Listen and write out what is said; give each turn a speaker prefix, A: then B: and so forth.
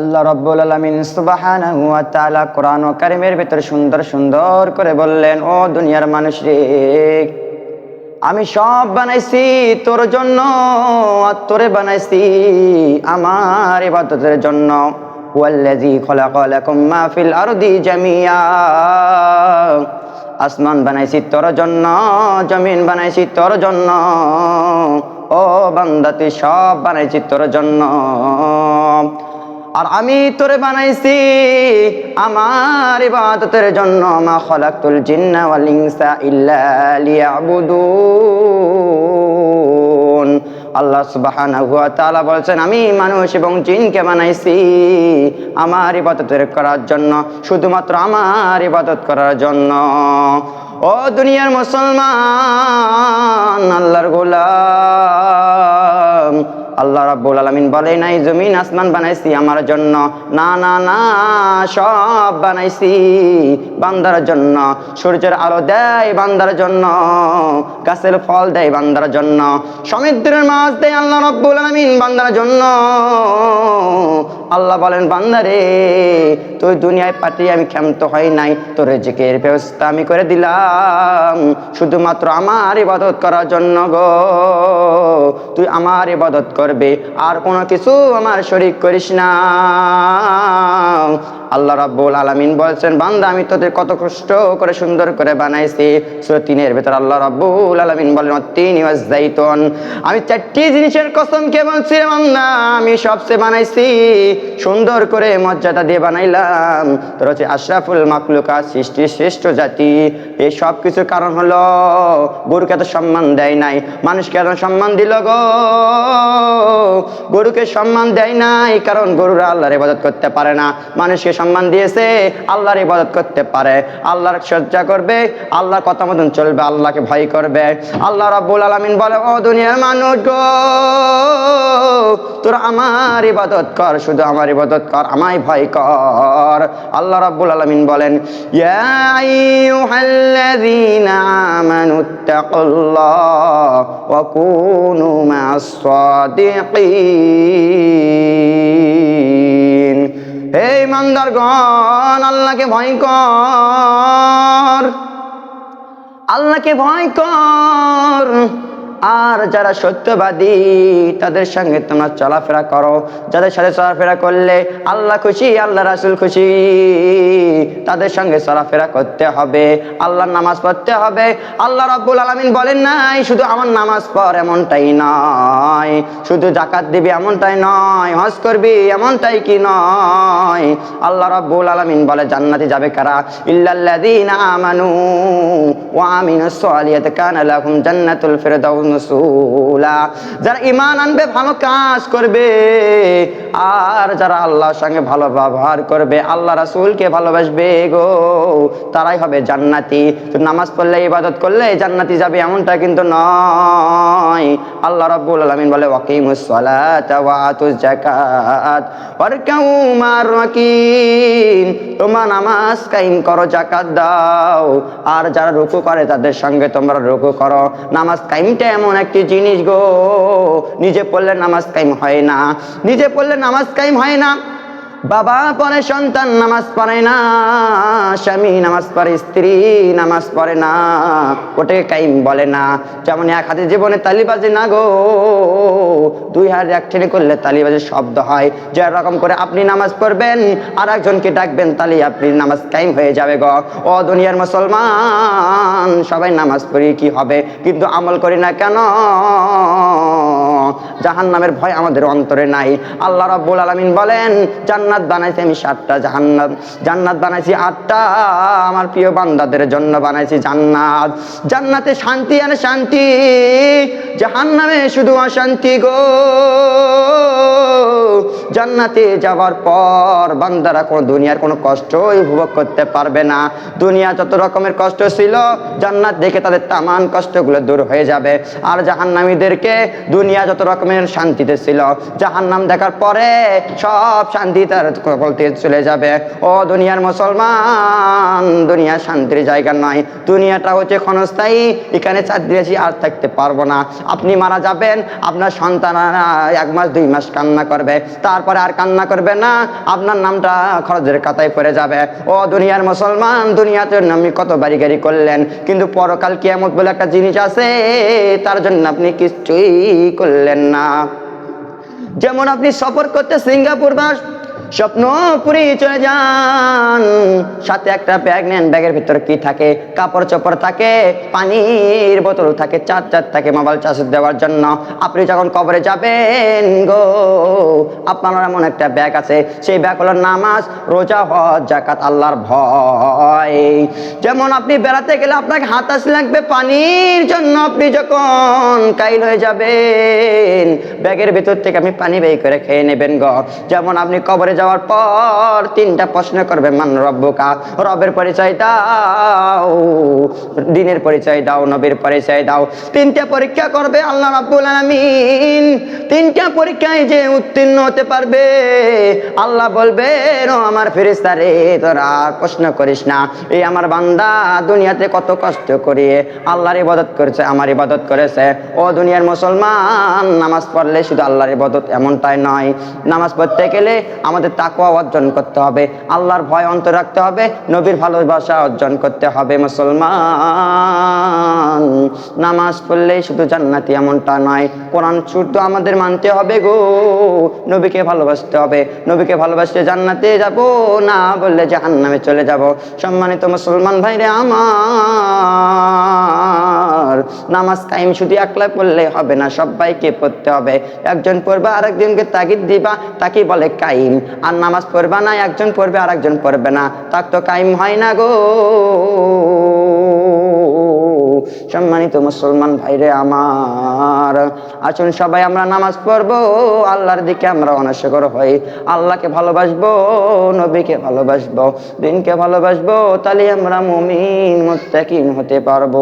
A: আল্লাহ রব্বুল আলমিন সুবাহানাহু ওয়া তাআলা কোরআন ও কারিমের ভিতরে সুন্দর সুন্দর করে বললেন, ও দুনিয়ার মানুষ রে, আমি সব বানাইছি তোর জন্য আর তোরে বানাইছি আমার ইবাদতের জন্য। আসমান বানাইছি তোর জন্য, জমিন বানাইছি তোর জন্য। ও বান্দা, তুই সব বানাইছি তোর জন্য। আর আমি তোরে বানাইছি আমার ইবাদতের জন্য, মা খলাকতুল জিন্না ওয়াল ইনসা ইল্লা লিয়াবুদুন। আল্লাহ সুবহানাহু ওয়া তাআলা বলছেন, আমি মানুষ এবং জিনকে বানাইছি আমার ইবাদতের করার জন্য, শুধুমাত্র আমার ইবাদত করার জন্য। ও দুনিয়ার মুসলমান, আল্লাহর গোলাম। আল্লাহ রাব্বুল আলামিন বলে, নাই জমিন আসমান বানাইছি আমার জন্য, না না না, সব বানাইছি বান্দার জন্য। সূর্যের আলো দেয় বান্দার জন্য, গাছের ফল দেয় বান্দার জন্য। সমুদ্রের মাছ দেয় আল্লাহ রাব্বুল আলামিন বান্দার জন্য। আল্লাহ বলেন, বান্দারে তুই দুনিয়ায় পাঠিয়ে আমি ক্ষমত হয় নাই। তোর জিকের ব্যবস্থা আমি করে দিলাম। শুধুমাত্র আমার ইবাদত করার জন্য গো। তুই আমার ইবাদত করবে, আর কোনো কিছু আমার শরিক করিস না। আল্লাহ রাব্বুল আলামিন বলছেন, বান্দা, আমি তোদের কত কষ্ট করে সুন্দর করে বানাইছি। সূরা তিনের ভেতর আল্লাহ রাব্বুল আলামিন বলেন তিন ওয়াজ যাইতুন। আমি চারটি জিনিসের কসম কে বলছি, রে বান্দা, আমি সবচেয়ে বানাইছি। সুন্দর করে মর্যাদা দিয়ে বানাইলাম। তোর হচ্ছে আশরাফুল মাকলুকা সৃষ্টির শ্রেষ্ঠ জাতি। এই সব কিছুর কারণ হলো, গরুকে এত সম্মান দেয় নাই। মানুষকে এত সম্মান দিল গো। গরুকে সম্মান দেয় নাই, কারণ গরুরা আল্লাহর ইবাদত করতে পারে না। মানুষকে সম্মান দিয়েছে, আল্লাহর ইবাদত করতে পারে। আল্লাহর সজ্জা করবে, আল্লাহর কথা মতন চলবে, আল্লাহকে ভয় করবে। আল্লাহ রাব্বুল আলামিন বলে, ও দুনিয়ার মানুষ গো, তোরা আমার ইবাদত কর, শুধু আমার ইবাদত কর, আমায় ভয় কর। আল্লাহ রাব্বুল আলামিন বলেন, ইয়া আইয়ুহাল্লাযীনা আমানুত্তাকুল্লাহ ওয়া কুনু মা'আস সাদিকিন ইমানদারগণ আল্লাহকে ভয় কর। আল্লাহকে ভয় কর। আর যারা সত্যবাদী, তাদের সঙ্গে তোমরা চলাফেরা করো। যাদের সাথে চলাফেরা করলে আল্লাহ খুশি, আল্লাহ রাসুল খুশি, তাদের সঙ্গে চলাফেরা করতে হবে। আল্লাহর নামাজ পড়তে হবে। আল্লাহ রাব্বুল আলামিন বলেন নাই, শুধু আমার নামাজ পড় এমনটাই নয়। শুধু জাকাত দিবি এমনটাই নয়, হজ করবি এমনটাই কি নয়। আল্লাহ রাব্বুল আলামিন বলে, জান্নাতে যাবে কারা? ইল্লাল্লাযীনা আমানু ওয়া আমিনুস সালিহাতি কানা লাহুম জান্নাতুল ফিরদাউস। নুসুলা যারা ইমান আনবে ভালো কাজ করবে। আর যারা আল্লাহর সঙ্গে ভালো ব্যবহার করবে, আল্লাহ রাসূলকে ভালোবাসবে গো। তারাই হবে জান্নাতি। তো নামাজ পড়লে, ইবাদত করলে জান্নাতি যাবে এমনটা কিন্তু নয়। আল্লাহ রাব্বুল আলামিন বলে তোমরা নামাজ কায়েম করো, যাকাত দাও। আর যারা রুকু করে, তাদের সঙ্গে তোমরা রুকু করো। নামাজ কায়েমটা এমন একটি জিনিস গো। নিজে পড়লে নামাজ কায়েম হয় না। নিজে পড়লে নামাজ কায়েম হয় না। বাবা পরে সন্তান, নামাজ পড়ে না। স্বামী নামাজ পড়ে, স্ত্রী নামাজ পড়ে না। ওটাকে কাইম বলে না। যেমন এক হাতে জীবনে তালি বাজে না গো। দুই হাত এক ঠেলে করলে তালি বাজে শব্দ হয়। যে রকম করে আপনি নামাজ পড়বেন আর একজনকে ডাকবেন তালি আপনি নামাজ কাইম হয়ে যাবে গো। ও দুনিয়ার মুসলমান, সবাই নামাজ পড়ি কি হবে? কিন্তু আমল করি না কেন? জাহান নামের ভয় আমাদের অন্তরে নাই। আল্লাহ রাব্বুল আলমিন বলেন, জান্নাত বানাইছি আমি সাতটা জাহান্নাত জান্নাত বানাইছি আটটা। আমার প্রিয় বান্দাদের জন্য বানাইছি জান্নাত। জান্নাতে শান্তি আর শান্তি। জাহান নামে শুধু অশান্তি গো। জান্নাতে যাওয়ার পর বান্দারা কোনো দুনিয়ার কোনো কষ্টই উপভোগ করতে পারবে না। দুনিয়া যত রকমের কষ্ট ছিল, জান্নাত দেখে তাদের তামান কষ্টগুলো দূর হয়ে যাবে। আর জাহান্নামীদেরকে দুনিয়া যত রকমের শান্তিতে ছিল, জাহান্নাম দেখার পরে সব শান্তি তার বলতে চলে যাবে। ও দুনিয়ার মুসলমান, দুনিয়া শান্তির জায়গা নয়। দুনিয়াটা হচ্ছে ক্ষণস্থায়ী, এখানে চার আর থাকতে পারব না। আপনি মারা যাবেন, আপনার সন্তানরা এক মাস, দুই মাস কান্না করবে। তারপরে আর কান্না করবে না। আপনার নামটা খরচের কাতায় পড়ে যাবে। ও দুনিয়ার মুসলমান, দুনিয়াতে আপনি কত বাড়ি গাড়ি করলেন? কিন্তু পরকাল কিয়ামত বলে একটা জিনিস আছে, তার জন্য আপনি কিছুই করলেন না। যেমন আপনি সফর করতে সিঙ্গাপুর বা স্বপ্নপুরি চলে যান। সাথে একটা ব্যাগ নেন ব্যাগের ভিতরে কি থাকে? কাপড় চোপড় থাকে, পানির বোতল থাকে, চার চার থাকে মোবাইল চার্জ দেওয়ার জন্য। আপনি যখন কবরে যাবেন গো, আপনার এমন একটা ব্যাগ আছে, সেই ব্যাগ হলো নামাজ, রোজা, হজ জাকাত আল্লাহর ভয়। যেমন আপনি বেড়াতে গেলে আপনাকে হাতাশ লাগবে পানির জন্য, আপনি যখন কাইল হয়ে যাবেন ব্যাগের ভিতর থেকে আপনি পানি বের করে খেয়ে নেবেন গো। যেমন আপনি কবরে যাওয়ার পর তিনটা প্রশ্ন করবে, মান রব্বকা? রবের পরিচয় দাও, দিনের পরিচয় দাও, নবীর পরিচয় দাও। তিনটা পরীক্ষা করবে আল্লাহ রাব্বুল আলামিন। তিনটা পরীক্ষায় যে উত্তীর্ণ হতে পারবে, আল্লাহ বলবে ও আমার ফেরেশতা রে, তোরা প্রশ্ন করিস না। এই আমার বান্দা দুনিয়াতে কত কষ্ট করিয়ে আল্লাহর ইবাদত করেছে, আমার ইবাদত করেছে। ও দুনিয়ার মুসলমান, নামাজ পড়লে শুধু আল্লাহর ইবাদত এমনটাই নয়। নামাজ পড়তে গেলে আমাদের তাকওয়া অর্জন করতে হবে, আল্লাহর ভয় অন্তর রাখতে হবে, নবীর ভালোবাসা অর্জন করতে হবে মুসলমান। নামাজ পড়লেই শুধু জান্নাতি এমনটা নয়, কোরআন শুদ্ধ আমাদের মানতে হবে গো, নবীকে ভালোবাসতে হবে, নবীকে ভালোবাসতে জান্নাতে যাব, না বললে জাহান্নামে চলে যাব। সম্মানিত মুসলমান ভাইরে আমার, নামাজ কায়েম শুধু একলা পড়লে হবে না, সবাইকে পড়তে হবে। একজন পড়বে, আরেকজনকে তাগিদ দিবা তাকে বলে কাইম। আর নামাজ পড়বা না, একজন পড়বে আর একজন পড়বে না। তাক তো কাইম হয় না গো। সম্মানিত মুসলমান ভাইরে আমার, আসুন সবাই আমরা নামাজ পড়ব, আল্লাহর দিকে আমরা অনস্বকর হই। আল্লাহকে ভালোবাসবো, নবীকে ভালোবাসবো, দিনকে ভালোবাসবো তাহলে আমরা মুমিন, মুত্তাকিন হতে পারব।